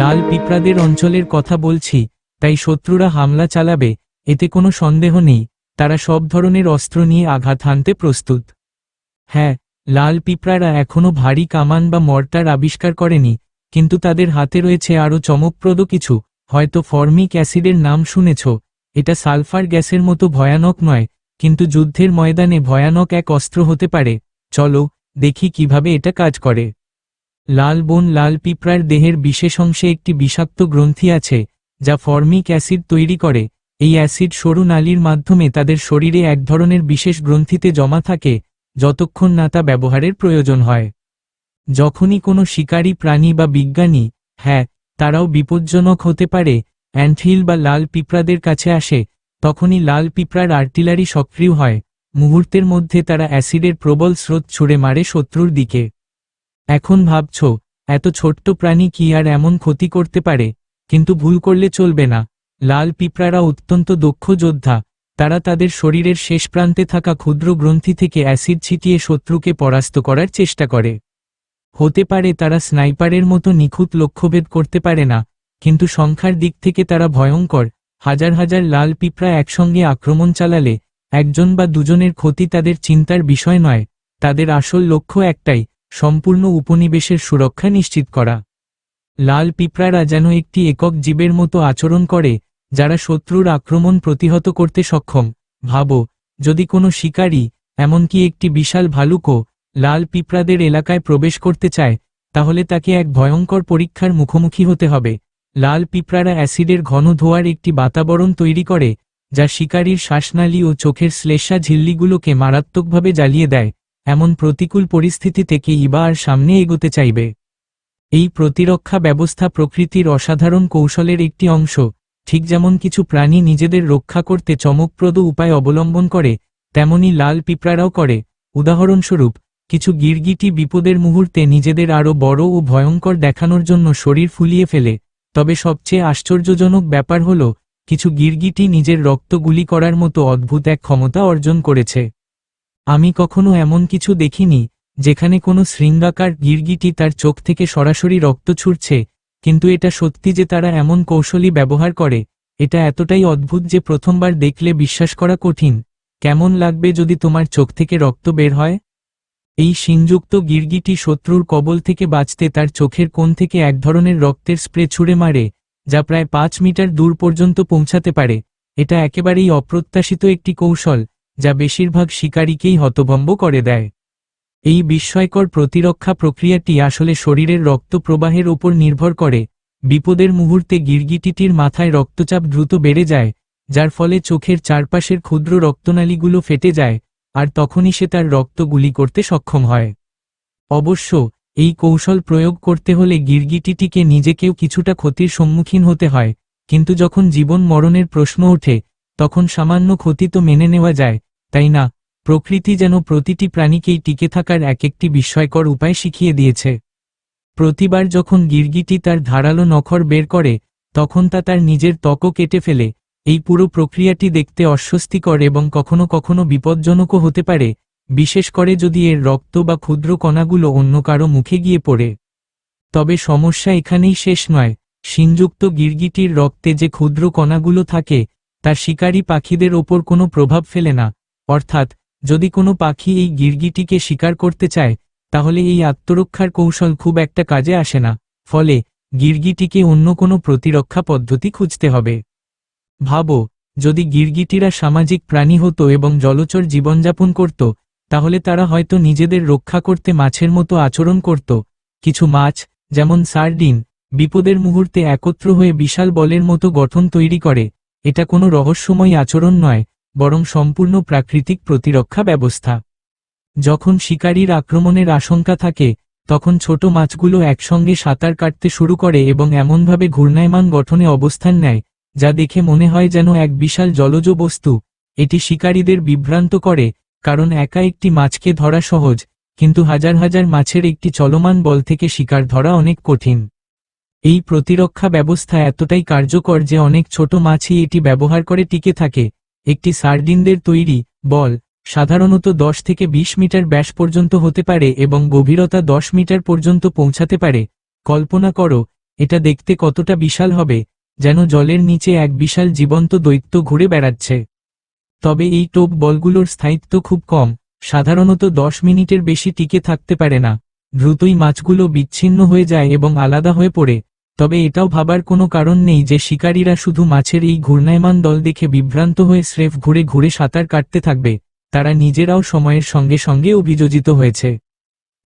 লাল পিঁপড়াদের অঞ্চলের কথা বলছি, তাই শত্রুরা হামলা চালাবে, এতে কোনো সন্দেহ নেই, তারা সব ধরনের অস্ত্র নিয়ে আঘাত হানতে প্রস্তুত। হ্যাঁ লাল পিঁপড়ারা এখনও ভারী কামান বা মর্টার আবিষ্কার করেনি, কিন্তু তাদের হাতে রয়েছে আরও চমকপ্রদ কিছু, হয়তো ফর্মিক অ্যাসিডের নাম শুনেছ, এটা সালফার গ্যাসের মতো ভয়ানক নয়, কিন্তু যুদ্ধের ময়দানে ভয়ানক এক অস্ত্র হতে পারে, চলো, দেখি কীভাবে এটা কাজ করে। লাল বন লাল পিঁপড়ার দেহের বিশেষ অংশে একটি বিষাক্ত গ্রন্থি আছে, যা ফর্মিক অ্যাসিড তৈরি করে। এই অ্যাসিড সরু নালীর মাধ্যমে তাদের শরীরে এক ধরনের বিশেষ গ্রন্থিতে জমা থাকে, যতক্ষণ না তা ব্যবহারের প্রয়োজন হয়। যখনই কোনো শিকারী, প্রাণী বা বিজ্ঞানী হ্যাঁ তারাও বিপজ্জনক হতে পারে অ্যান্টহিল বা লাল পিঁপড়াদের কাছে আসে, তখনই লাল পিঁপড়ার আর্টিলারি সক্রিয় হয়। মুহূর্তের মধ্যে তারা অ্যাসিডের প্রবল স্রোত ছুড়ে মারে শত্রুর দিকে। এখন ভাবছ, এত ছোট্ট প্রাণী কি আর এমন ক্ষতি করতে পারে? কিন্তু ভুল করলে চলবে না। লাল পিঁপড়ারা অত্যন্ত দক্ষ যোদ্ধা। তারা তাদের শরীরের শেষ প্রান্তে থাকা ক্ষুদ্র গ্রন্থি থেকে অ্যাসিড ছিটিয়ে শত্রুকে পরাস্ত করার চেষ্টা করে। হতে পারে তারা স্নাইপারের মতো নিখুঁত লক্ষ্যভেদ করতে পারে না, কিন্তু সংখ্যার দিক থেকে তারা ভয়ঙ্কর। হাজার হাজার লাল পিঁপড়া একসঙ্গে আক্রমণ চালালে, একজন বা দুজনের ক্ষতি তাদের চিন্তার বিষয় নয়, তাদের আসল লক্ষ্য একটাই সম্পূর্ণ উপনিবেশের সুরক্ষা নিশ্চিত করা। লাল পিঁপড়ারা যেন একটি একক জীবের মতো আচরণ করে, যারা শত্রুর আক্রমণ প্রতিহত করতে সক্ষম। ভাবো, যদি কোনো শিকারী, এমনকি একটি বিশাল ভালুকও, লাল পিঁপড়াদের এলাকায় প্রবেশ করতে চায়, তাহলে তাকে এক ভয়ঙ্কর পরীক্ষার মুখোমুখি হতে হবে। লাল পিঁপড়ারা অ্যাসিডের ঘন ধোয়ার একটি বাতাবরণ তৈরি করে, যা শিকারীর শ্বাসনালী ও চোখের শ্লেষা ঝিল্লিগুলোকে মারাত্মকভাবে জ্বালিয়ে দেয়। এমন প্রতিকূল পরিস্থিতি থেকে ইবা আর সামনে এগোতে চাইবে? এই প্রতিরক্ষা ব্যবস্থা প্রকৃতির অসাধারণ কৌশলের একটি অংশ, ঠিক যেমন কিছু প্রাণী নিজেদের রক্ষা করতে চমকপ্রদ উপায় অবলম্বন করে, তেমনি লাল পিঁপড়ারাও করে। উদাহরণস্বরূপ, কিছু গিরগিটি বিপদের মুহূর্তে নিজেদের আরও বড় ও ভয়ঙ্কর দেখানোর জন্য শরীর ফুলিয়ে ফেলে। তবে সবচেয়ে আশ্চর্যজনক ব্যাপার হল, কিছু গিরগিটি নিজের রক্ত গুলি করার মতো অদ্ভুত এক ক্ষমতা অর্জন করেছে। আমি কখনো এমন কিছু দেখিনি, যেখানে কোনো শৃঙ্গাকার গিরগিটি তার চোখ থেকে সরাসরি রক্ত ছুটছে কিন্তু এটা সত্যি যে তারা এমন কৌশলী ব্যবহার করে, এটা এতটাই অদ্ভুত যে প্রথমবার দেখলে বিশ্বাস করা কঠিন, কেমন লাগবে যদি তোমার চোখ থেকে রক্ত বের হয়? এই শিনযুক্ত গিরগিটি শত্রুর কবল থেকে বাঁচতে তার চোখের কোণ থেকে এক ধরনের রক্তের স্প্রে ছুঁড়ে মারে, যা প্রায় পাঁচ মিটার দূর পর্যন্ত পৌঁছাতে পারে, এটা একেবারেই অপ্রত্যাশিত একটি কৌশল। যা বেশিরভাগ শিকারীকেই হতভম্ব করে দেয়। এই বিস্ময়কর প্রতিরক্ষা প্রক্রিয়াটি আসলে শরীরের রক্ত প্রবাহের ওপর নির্ভর করে। বিপদের মুহূর্তে গিরগিটিটির মাথায় রক্তচাপ দ্রুত বেড়ে যায়, যার ফলে চোখের চারপাশের ক্ষুদ্র রক্তনালীগুলো ফেটে যায়, আর তখনই সে তার রক্ত গুলি করতে সক্ষম হয়। অবশ্য, এই কৌশল প্রয়োগ করতে হলে গিরগিটিটিকে নিজেকেও কিছুটা ক্ষতির সম্মুখীন হতে হয়, কিন্তু যখন জীবন মরণের প্রশ্ন ওঠে তখন সামান্য ক্ষতি তো মেনে নেওয়া যায়, তাই না? প্রকৃতি যেন প্রতিটি প্রাণীকেই টিকে থাকার এক একটি বিস্ময়কর উপায় শিখিয়ে দিয়েছে। প্রতিবার যখন গিরগিটি তার ধারালো নখর বের করে, তখন তা তার নিজের ত্বকও কেটে ফেলে। এই পুরো প্রক্রিয়াটি দেখতে অস্বস্তিকর এবং কখনো কখনো বিপজ্জনকও হতে পারে, বিশেষ করে যদি এর রক্ত বা ক্ষুদ্র কণাগুলো অন্য কারও মুখে গিয়ে পড়ে। তবে সমস্যা এখানেই শেষ নয়, সিনযুক্ত গিরগিটির রক্তে যে ক্ষুদ্র কণাগুলো থাকে তা শিকারী পাখিদের ওপর কোনো প্রভাব ফেলে না, অর্থাৎ, যদি কোনো পাখি এই গিরগিটিকে শিকার করতে চায়, তাহলে এই আত্মরক্ষার কৌশল খুব একটা কাজে আসে না, ফলে গিরগিটিকে অন্য কোনো প্রতিরক্ষা পদ্ধতি খুঁজতে হবে। ভাবো, যদি গিরগিটিরা সামাজিক প্রাণী হতো এবং জলচর জীবনযাপন করত, তাহলে তারা হয়তো নিজেদের রক্ষা করতে মাছের মতো আচরণ করত। কিছু মাছ, যেমন সার্ডিন, বিপদের মুহূর্তে একত্র হয়ে বিশাল বলের মতো গঠন তৈরি করে এটা কোনো রহস্যময় আচরণ নয়, বরং সম্পূর্ণ প্রাকৃতিক প্রতিরক্ষা ব্যবস্থা। যখন শিকারীর আক্রমণের আশঙ্কা থাকে, তখন ছোট মাছগুলো একসঙ্গে সাঁতার কাটতে শুরু করে এবং এমনভাবে ঘূর্ণায়মান গঠনে অবস্থান নেয়, যা দেখে মনে হয় যেন এক বিশাল জলজ বস্তু। এটি শিকারীদের বিভ্রান্ত করে, কারণ একা একটি মাছকে ধরা সহজ, কিন্তু হাজার হাজার মাছের একটি চলমান বল থেকে শিকার ধরা অনেক কঠিন। এই প্রতিরক্ষা ব্যবস্থা এতটাই কার্যকর যে অনেক ছোট মাছই এটি ব্যবহার করে টিকে থাকে। একটি সার্ডিনদের তৈরি বল সাধারণত 10 থেকে ২০ মিটার ব্যাস পর্যন্ত হতে পারে এবং গভীরতা 10 মিটার পর্যন্ত পৌঁছাতে পারে। কল্পনা করো, এটা দেখতে কতটা বিশাল হবে, যেন জলের নিচে এক বিশাল জীবন্ত দৈত্য ঘুরে বেড়াচ্ছে। তবে এই টোপ বলগুলোর স্থায়িত্ব খুব কম, সাধারণত দশ মিনিটের বেশি টিকে থাকতে পারে না। দ্রুতই মাছগুলো বিচ্ছিন্ন হয়ে যায় এবং আলাদা হয়ে পড়ে। তবে এটাও ভাবার কোনো কারণ নেই যে শিকারীরা শুধু মাছের এই ঘূর্ণায়মান দল দেখে বিভ্রান্ত হয়ে স্রেফ ঘুরে ঘুরে সাঁতার কাটতে থাকবে, তারা নিজেরাও সময়ের সঙ্গে সঙ্গে অভিযোজিত হয়েছে।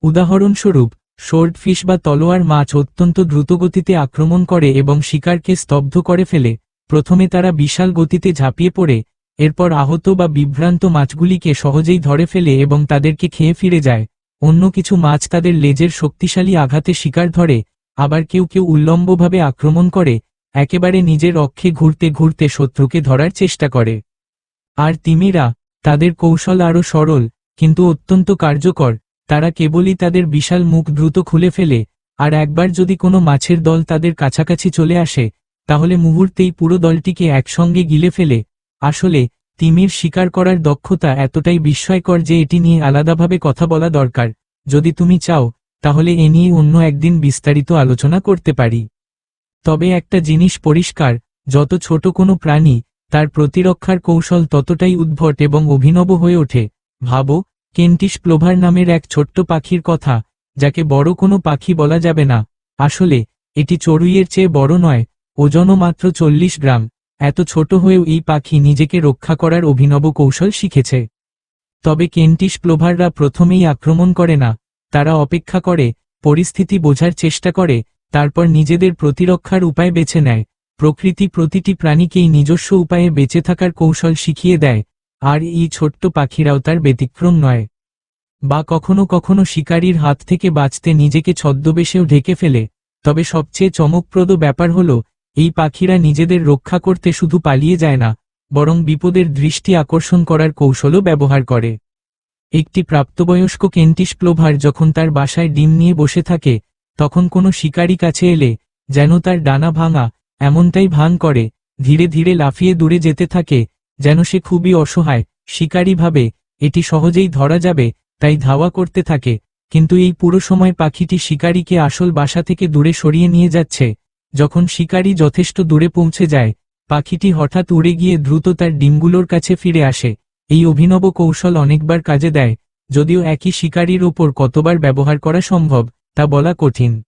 উদাহরণস্বরূপ শোর্টফিশ বা তলোয়ার মাছ অত্যন্ত দ্রুতগতিতে আক্রমণ করে এবং শিকারকে স্তব্ধ করে ফেলে, প্রথমে তারা বিশাল গতিতে ঝাঁপিয়ে পড়ে, এরপর আহত বা বিভ্রান্ত মাছগুলিকে সহজেই ধরে ফেলে এবং তাদেরকে খেয়ে ফিরে যায়। অন্য কিছু মাছ তাদের লেজের শক্তিশালী আঘাতে শিকার ধরে আবার কেউ কেউ উল্লম্বভাবে আক্রমণ করে, একেবারে নিজের অক্ষে ঘুরতে ঘুরতে শত্রুকে ধরার চেষ্টা করে। আর তিমিরা, তাদের কৌশল আরও সরল, কিন্তু অত্যন্ত কার্যকর, তারা কেবলই তাদের বিশাল মুখ দ্রুত খুলে ফেলে, আর একবার যদি কোনো মাছের দল তাদের কাছাকাছি চলে আসে, তাহলে মুহূর্তেই পুরো দলটিকে একসঙ্গে গিলে ফেলে। আসলে, তিমির শিকার করার দক্ষতা এতটাই বিস্ময়কর যে এটি নিয়ে আলাদাভাবে কথা বলা দরকার। যদি তুমি চাও তাহলে এ নিয়ে অন্য একদিন বিস্তারিত আলোচনা করতে পারি। তবে একটা জিনিস পরিষ্কার, যত ছোট কোনো প্রাণী, তার প্রতিরক্ষার কৌশল ততটাই উদ্ভট এবং অভিনব হয়ে ওঠে। ভাবো, কেন্টিশ প্লোভার নামের এক ছোট্ট পাখির কথা, যাকে বড় কোনো পাখি বলা যাবে না। আসলে, এটি চড়ুইয়ের চেয়ে বড় নয়, ওজনও মাত্র চল্লিশ গ্রাম। এত ছোট হয়েও এই পাখি নিজেকে রক্ষা করার অভিনব কৌশল শিখেছে। তবে কেন্টিশ প্লোভাররা প্রথমেই আক্রমণ করে না তারা অপেক্ষা করে, পরিস্থিতি বোঝার চেষ্টা করে, তারপর নিজেদের প্রতিরক্ষার উপায় বেছে নেয়। প্রকৃতি প্রতিটি প্রাণীকেই নিজস্ব উপায়ে বেঁচে থাকার কৌশল শিখিয়ে দেয়, আর এই ছোট্ট পাখিরাও তার ব্যতিক্রম নয়। বা কখনো কখনো শিকারীর হাত থেকে বাঁচতে নিজেকে ছদ্মবেশেও ঢেকে ফেলে, তবে সবচেয়ে চমকপ্রদ ব্যাপার হল, এই পাখিরা নিজেদের রক্ষা করতে শুধু পালিয়ে যায় না, বরং বিপদের দৃষ্টি আকর্ষণ করার কৌশলও ব্যবহার করে। একটি প্রাপ্তবয়স্ক কেন্টিশ প্লোভার যখন তার বাসায় ডিম নিয়ে বসে থাকে, তখন কোনো শিকারী কাছে এলে, যেন তার ডানা ভাঙা, এমনটাই ভান করে, ধীরে ধীরে লাফিয়ে দূরে যেতে থাকে, যেন সে খুবই অসহায়, শিকারী ভাবে, এটি সহজেই ধরা যাবে, তাই ধাওয়া করতে থাকে, কিন্তু এই পুরো সময় পাখিটি শিকারীকে আসল বাসা থেকে দূরে সরিয়ে নিয়ে যাচ্ছে, যখন শিকারী যথেষ্ট দূরে পৌঁছে যায়, পাখিটি হঠাৎ উড়ে গিয়ে দ্রুত তার ডিমগুলোর কাছে ফিরে আসে। এই অভিনব কৌশল অনেকবার কাজে দেয়, যদিও একই শিকারীর ওপর কতবার ব্যবহার করা সম্ভব, তা বলা কঠিন।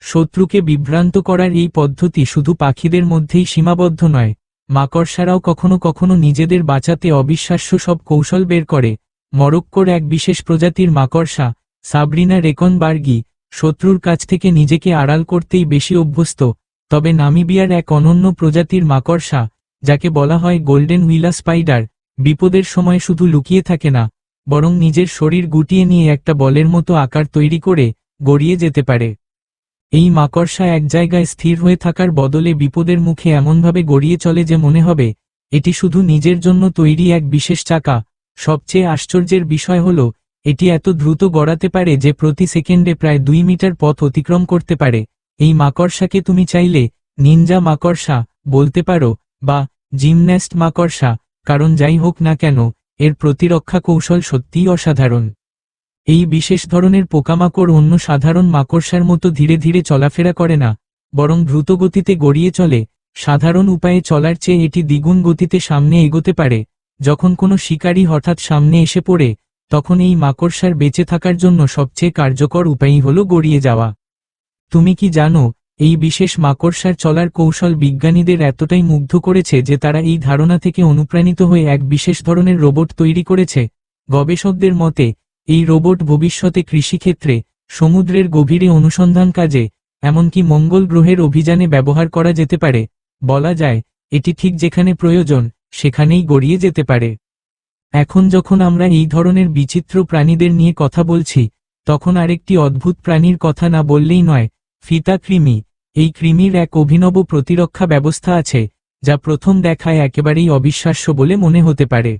শত্রুকে বিভ্রান্ত করার এই পদ্ধতি শুধু পাখিদের মধ্যেই সীমাবদ্ধ নয়, মাকড়সারাও কখনো কখনো নিজেদের বাঁচাতে অবিশ্বাস্য সব কৌশল বের করে। মরক্কোর এক বিশেষ প্রজাতির মাকড়সা, সাবরিনা রেকন রেকনবার্গি, শত্রুর কাছ থেকে নিজেকে আড়াল করতেই বেশি অভ্যস্ত, তবে নামিবিয়ার এক অনন্য প্রজাতির মাকড়সা, যাকে বলা হয় গোল্ডেন হুইলা স্পাইডার বিপদের সময় শুধু লুকিয়ে থাকে না, বরং নিজের শরীর গুটিয়ে নিয়ে একটা বলের মতো আকার তৈরি করে গড়িয়ে যেতে পারে। এই মাকড়সা এক জায়গায় স্থির হয়ে থাকার বদলে বিপদের মুখে এমনভাবে গড়িয়ে চলে যে মনে হবে, এটি শুধু নিজের জন্য তৈরি এক বিশেষ চাকা। সবচেয়ে আশ্চর্যের বিষয় হল, এটি এত দ্রুত গড়াতে পারে যে প্রতি সেকেন্ডে প্রায় দুই মিটার পথ অতিক্রম করতে পারে। এই মাকড়সাকে তুমি চাইলে, নিনজা মাকড়সা বলতে পারো, বা জিমন্যাস্ট মাকড়সা। কারণ যাই হোক না কেন, এর প্রতিরক্ষা কৌশল সত্যিই অসাধারণ। এই বিশেষ ধরনের পোকামাকড় অন্য সাধারণ মাকড়সার মতো ধীরে ধীরে চলাফেরা করে না, বরং দ্রুত গতিতে গড়িয়ে চলে, সাধারণ উপায়ে চলার চেয়ে এটি দ্বিগুণ গতিতে সামনে এগোতে পারে, যখন কোনো শিকারী হঠাৎ সামনে এসে পড়ে, তখন এই মাকড়সার বেঁচে থাকার জন্য সবচেয়ে কার্যকর উপায়ই হল গড়িয়ে যাওয়া। তুমি কি জানো এই বিশেষ মাকড়সার চলার কৌশল বিজ্ঞানীদের এতটাই মুগ্ধ করেছে যে তারা এই ধারণা থেকে অনুপ্রাণিত হয়ে এক বিশেষ ধরনের রোবট তৈরি করেছে। গবেষকদের মতে, এই রোবট ভবিষ্যতে কৃষিক্ষেত্রে, সমুদ্রের গভীরে অনুসন্ধান কাজে, এমনকি মঙ্গল গ্রহের অভিযানে ব্যবহার করা যেতে পারে। বলা যায়, এটি ঠিক যেখানে প্রয়োজন, সেখানেই গড়িয়ে যেতে পারে। এখন যখন আমরা এই ধরনের বিচিত্র প্রাণীদের নিয়ে কথা বলছি, তখন আরেকটি অদ্ভুত প্রাণীর কথা না বললেই নয় ফিতা কৃমি। এই কৃমির এক অভিনব প্রতিরক্ষা ব্যবস্থা আছে, যা প্রথম দেখায় একেবারেই অবিশ্বাস্য বলে মনে হতে পারে।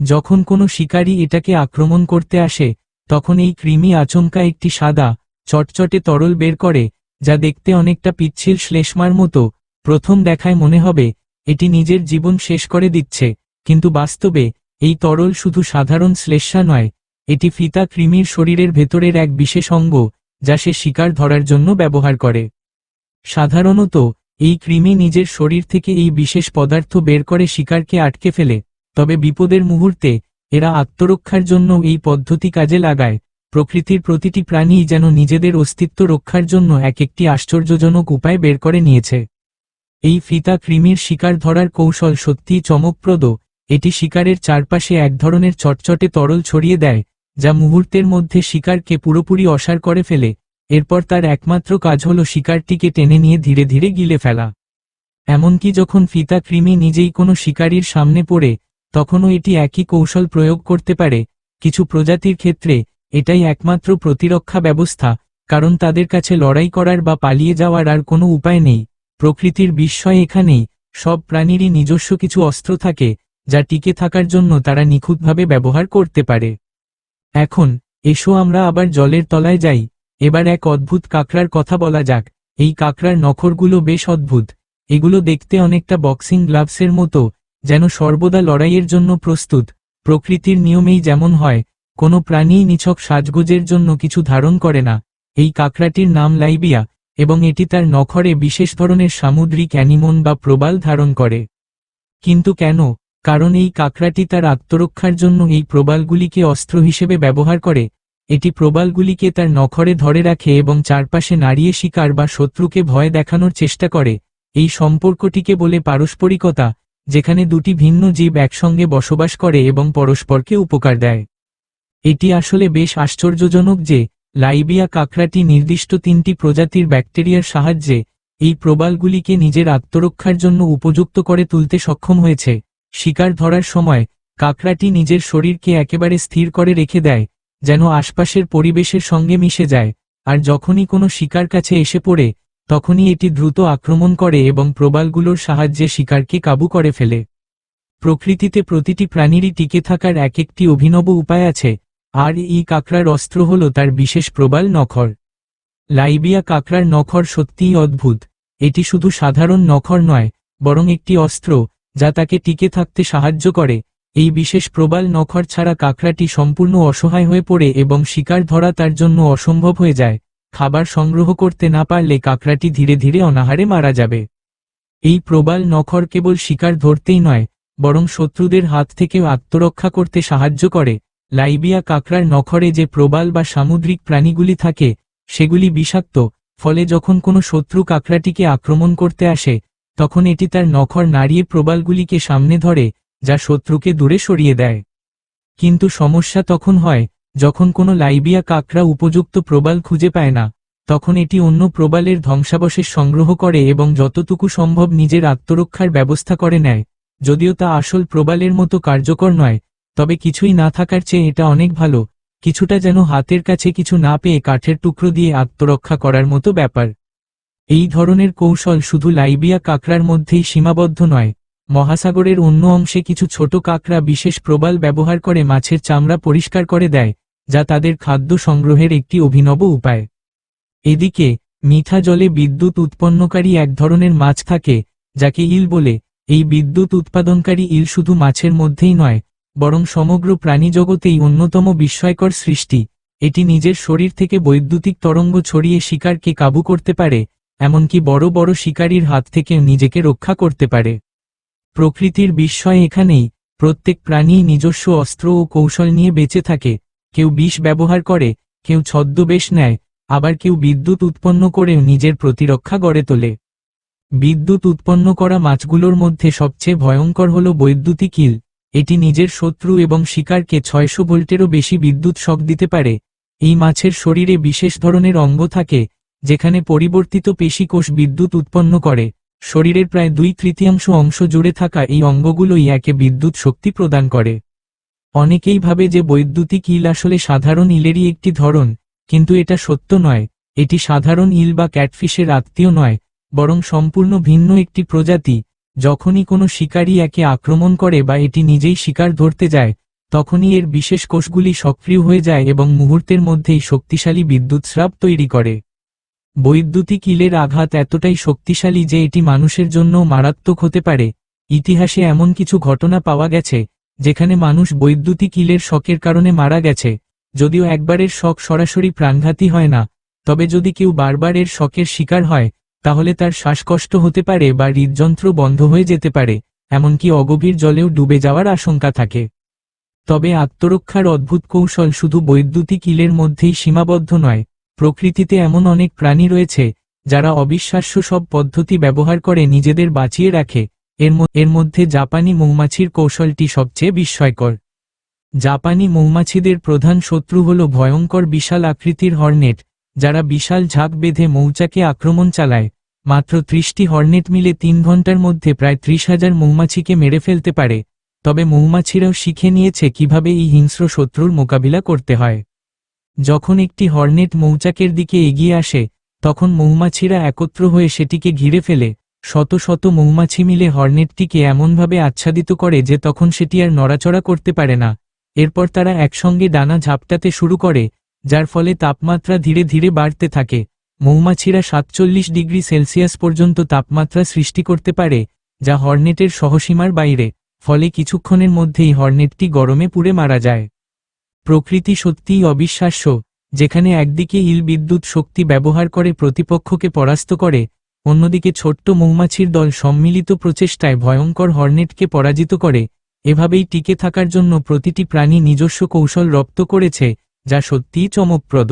যখন কোনো শিকারী এটাকে আক্রমণ করতে আসে, তখন এই কৃমি আচমকা একটি সাদা, চটচটে তরল বের করে, যা দেখতে অনেকটা পিচ্ছিল শ্লেষ্মার মতো। প্রথম দেখায় মনে হবে, এটি নিজের জীবন শেষ করে দিচ্ছে, কিন্তু বাস্তবে, এই তরল শুধু সাধারণ শ্লেষ্মা নয়, এটি ফিতা কৃমির শরীরের ভেতরের এক বিশেষ অঙ্গ যা সে শিকার ধরার জন্য ব্যবহার করে। সাধারণত, এই কৃমি নিজের শরীর থেকে এই বিশেষ পদার্থ বের করে শিকারকে আটকে ফেলে, তবে বিপদের মুহূর্তে, এরা আত্মরক্ষার জন্য এই পদ্ধতি কাজে লাগায়। প্রকৃতির প্রতিটি প্রাণীই যেন নিজেদের অস্তিত্ব রক্ষার জন্য এক একটি আশ্চর্যজনক উপায় বের করে নিয়েছে। এই ফিতা কৃমির শিকার ধরার কৌশল সত্যিই চমকপ্রদ, এটি শিকারের চারপাশে এক ধরনের চটচটে তরল ছড়িয়ে দেয় যা মুহূর্তের মধ্যে শিকারকে পুরোপুরি অসার করে ফেলে, এরপর তার একমাত্র কাজ হল শিকারটিকে টেনে নিয়ে ধীরে ধীরে গিলে ফেলা। এমনকি যখন ফিতা কৃমি নিজেই কোনো শিকারীর সামনে পড়ে, তখনও এটি একই কৌশল প্রয়োগ করতে পারে। কিছু প্রজাতির ক্ষেত্রে, এটাই একমাত্র প্রতিরক্ষা ব্যবস্থা, কারণ তাদের কাছে লড়াই করার বা পালিয়ে যাওয়ার আর কোনো উপায় নেই। প্রকৃতির বিস্ময় এখানেই, সব প্রাণীরই নিজস্ব কিছু অস্ত্র থাকে, যা টিকে থাকার জন্য তারা নিখুঁতভাবে ব্যবহার করতে পারে। এখন, এসো আমরা আবার জলের তলায় যাই, এবার এক অদ্ভুত কাকড়ার কথা বলা যাক, এই কাকড়ার নখরগুলো বেশ অদ্ভুত, এগুলো দেখতে অনেকটা বক্সিং গ্লাভসের মতো, যেন সর্বদা লড়াইয়ের জন্য প্রস্তুত, প্রকৃতির নিয়মেই যেমন হয়, কোনো প্রাণীই নিছক সাজগোজের জন্য কিছু ধারণ করে না, এই কাকড়াটির নাম লাইবিয়া, এবং এটি তার নখরে বিশেষ ধরনের সামুদ্রিক অ্যানিমন বা প্রবাল ধারণ করে। কিন্তু কেন কারণ এই কাকড়াটি তার আত্মরক্ষার জন্য এই প্রবালগুলিকে অস্ত্র হিসেবে ব্যবহার করে। এটি প্রবালগুলিকে তার নখরে ধরে রাখে এবং চারপাশে নাড়িয়ে শিকার বা শত্রুকে ভয় দেখানোর চেষ্টা করে। এই সম্পর্কটিকে বলে পারস্পরিকতা, যেখানে দুটি ভিন্ন জীব একসঙ্গে বসবাস করে এবং পরস্পরকে উপকার দেয়। এটি আসলে বেশ আশ্চর্যজনক যে, লাইবিয়া কাকড়াটি নির্দিষ্ট তিনটি প্রজাতির ব্যাকটেরিয়ার সাহায্যে এই প্রবালগুলিকে নিজের আত্মরক্ষার জন্য উপযুক্ত করে তুলতে সক্ষম হয়েছে। শিকার ধরার সময়, কাকড়াটি নিজের শরীরকে একেবারে স্থির করে রেখে দেয়, যেন আশপাশের পরিবেশের সঙ্গে মিশে যায়, আর যখনই কোনো শিকার কাছে এসে পড়ে, তখনই এটি দ্রুত আক্রমণ করে এবং প্রবালগুলোর সাহায্যে শিকারকে কাবু করে ফেলে। প্রকৃতিতে প্রতিটি প্রাণীরই টিকে থাকার এক একটি অভিনব উপায় আছে, আর এই কাকড়ার অস্ত্র হল তার বিশেষ প্রবাল নখর। লাইবিয়া কাকড়ার নখর সত্যিই অদ্ভুত, এটি শুধু সাধারণ নখর নয়, বরং একটি অস্ত্র যা তাকে টিকে থাকতে সাহায্য করে, এই বিশেষ প্রবাল নখর ছাড়া কাকড়াটি সম্পূর্ণ অসহায় হয়ে পড়ে এবং শিকার ধরা তার জন্য অসম্ভব হয়ে যায়। খাবার সংগ্রহ করতে না পারলে কাকড়াটি ধীরে ধীরে অনাহারে মারা যাবে। এই প্রবাল নখর কেবল শিকার ধরতেই নয়, বরং শত্রুদের হাত থেকেও আত্মরক্ষা করতে সাহায্য করে। লাইবিয়া কাকড়ার নখরে যে প্রবাল বা সামুদ্রিক প্রাণীগুলি থাকে, সেগুলি বিষাক্ত, ফলে যখন কোনো শত্রু কাকড়াটিকে আক্রমণ করতে আসে তখন এটি তার নখর নাড়িয়ে প্রবালগুলিকে সামনে ধরে, যা শত্রুকে দূরে সরিয়ে দেয়। কিন্তু সমস্যা তখন হয়, যখন কোনো লাইবিয়া কাকড়া উপযুক্ত প্রবাল খুঁজে পায় না, তখন এটি অন্য প্রবালের ধ্বংসাবশেষ সংগ্রহ করে এবং যতটুকু সম্ভব নিজের আত্মরক্ষার ব্যবস্থা করে নেয়। যদিও তা আসল প্রবালের মতো কার্যকর নয়, তবে কিছুই না থাকার চেয়ে এটা অনেক ভালো, কিছুটা যেন হাতের কাছে কিছু না পেয়ে কাঠের টুকরো দিয়ে আত্মরক্ষা করার মতো ব্যাপার। এই ধরনের কৌশল শুধু লাইবিয়া কাকড়ার মধ্যেই সীমাবদ্ধ নয়, মহাসাগরের অন্য অংশে কিছু ছোট কাকড়া বিশেষ প্রবাল ব্যবহার করে মাছের চামড়া পরিষ্কার করে দেয়, যা তাদের খাদ্য সংগ্রহের একটি অভিনব উপায়। এদিকে, মিঠা জলে বিদ্যুৎ উৎপন্নকারী এক ধরনের মাছ থাকে, যাকে ইল বলে। এই বিদ্যুৎ উৎপাদনকারী ইল শুধু মাছের মধ্যেই নয়, বরং সমগ্র প্রাণীজগতেই অন্যতম বিস্ময়কর সৃষ্টি। এটি নিজের শরীর থেকে বৈদ্যুতিক তরঙ্গ ছড়িয়ে শিকারকে কাবু করতে পারে এমনকি বড় বড় শিকারীর হাত থেকে নিজেকে রক্ষা করতে পারে। প্রকৃতির বিস্ময় এখানেই, প্রত্যেক প্রাণী নিজস্ব অস্ত্র ও কৌশল নিয়ে বেঁচে থাকে, কেউ বিষ ব্যবহার করে, কেউ ছদ্মবেশ নেয়, আবার কেউ বিদ্যুৎ উৎপন্ন করেও নিজের প্রতিরক্ষা গড়ে তোলে। বিদ্যুৎ উৎপন্ন করা মাছগুলোর মধ্যে সবচেয়ে ভয়ঙ্কর হল বৈদ্যুতিক ইল, এটি নিজের শত্রু এবং শিকারকে ছয়শো ভোল্টেরও বেশি বিদ্যুৎ শক দিতে পারে। এই মাছের শরীরে বিশেষ ধরনের অঙ্গ থাকে যেখানে পরিবর্তিত পেশিকোষ বিদ্যুৎ উৎপন্ন করে, শরীরের প্রায় দুই তৃতীয়াংশ অংশ জুড়ে থাকা এই অঙ্গগুলোই একে বিদ্যুৎ শক্তি প্রদান করে। অনেকেই ভাবে যে বৈদ্যুতিক ইল আসলে সাধারণ ইলেরই একটি ধরন, কিন্তু এটা সত্য নয়। এটি সাধারণ ইল বা ক্যাটফিশের আত্মীয় নয়, বরং সম্পূর্ণ ভিন্ন একটি প্রজাতি। যখনই কোনো শিকারী একে আক্রমণ করে বা এটি নিজেই শিকার ধরতে যায়, তখনই এর বিশেষ কোষগুলি সক্রিয় হয়ে যায় এবং মুহূর্তের মধ্যেই শক্তিশালী বিদ্যুৎ স্রাব তৈরি করে। বৈদ্যুতিক ইলের আঘাত এতটাই শক্তিশালী যে এটি মানুষের জন্য মারাত্মক হতে পারে। ইতিহাসে এমন কিছু ঘটনা পাওয়া গেছে, যেখানে মানুষ বৈদ্যুতিক ইলের শকের কারণে মারা গেছে। যদিও একবারের শক সরাসরি প্রাণঘাতী হয় না, তবে যদি কেউ বারবার এর শকের শিকার হয়, তাহলে তার শ্বাসকষ্ট হতে পারে বা হৃদযন্ত্র বন্ধ হয়ে যেতে পারে, এমনকি অগভীর জলেও ডুবে যাওয়ার আশঙ্কা থাকে। তবে আত্মরক্ষার অদ্ভুত কৌশল শুধু বৈদ্যুতিক ইলের মধ্যেই সীমাবদ্ধ নয় প্রকৃতিতে এমন অনেক প্রাণী রয়েছে, যারা অবিশ্বাস্য সব পদ্ধতি ব্যবহার করে নিজেদের বাঁচিয়ে রাখে। এর এর মধ্যে জাপানি মৌমাছির কৌশলটি সবচেয়ে বিস্ময়কর। জাপানি মৌমাছিদের প্রধান শত্রু হল ভয়ঙ্কর বিশাল আকৃতির হর্নেট, যারা বিশাল ঝাঁক বেঁধে মৌচাকে আক্রমণ চালায়। মাত্র ত্রিশটি হর্নেট মিলে তিন ঘণ্টার মধ্যে প্রায় ত্রিশ হাজার মৌমাছিকে মেরে ফেলতে পারে। তবে মৌমাছিরাও শিখে নিয়েছে কীভাবে এই হিংস্র শত্রুর মোকাবিলা করতে হয়। যখন একটি হর্নেট মৌচাকের দিকে এগিয়ে আসে, তখন মৌমাছিরা একত্র হয়ে সেটিকে ঘিরে ফেলে। শত শত মৌমাছি মিলে হর্নেটটিকে এমনভাবে আচ্ছাদিত করে যে তখন সেটি আর নড়াচড়া করতে পারে না। এরপর তারা একসঙ্গে ডানা ঝাপটাতে শুরু করে, যার ফলে তাপমাত্রা ধীরে ধীরে বাড়তে থাকে। মৌমাছিরা সাতচল্লিশ ডিগ্রি সেলসিয়াস পর্যন্ত তাপমাত্রা সৃষ্টি করতে পারে, যা হর্নেটের সহসীমার বাইরে, ফলে কিছুক্ষণের মধ্যেই হর্নেটটি গরমে পুড়ে মারা যায়। প্রকৃতি সত্যিই অবিশ্বাস্য, যেখানে একদিকে ইল বিদ্যুৎ শক্তি ব্যবহার করে প্রতিপক্ষকে পরাস্ত করে, অন্যদিকে ছোট্ট মৌমাছির দল সম্মিলিত প্রচেষ্টায় ভয়ঙ্কর হর্নেটকে পরাজিত করে, এভাবেই টিকে থাকার জন্য প্রতিটি প্রাণী নিজস্ব কৌশল রপ্ত করেছে, যা সত্যিই চমকপ্রদ।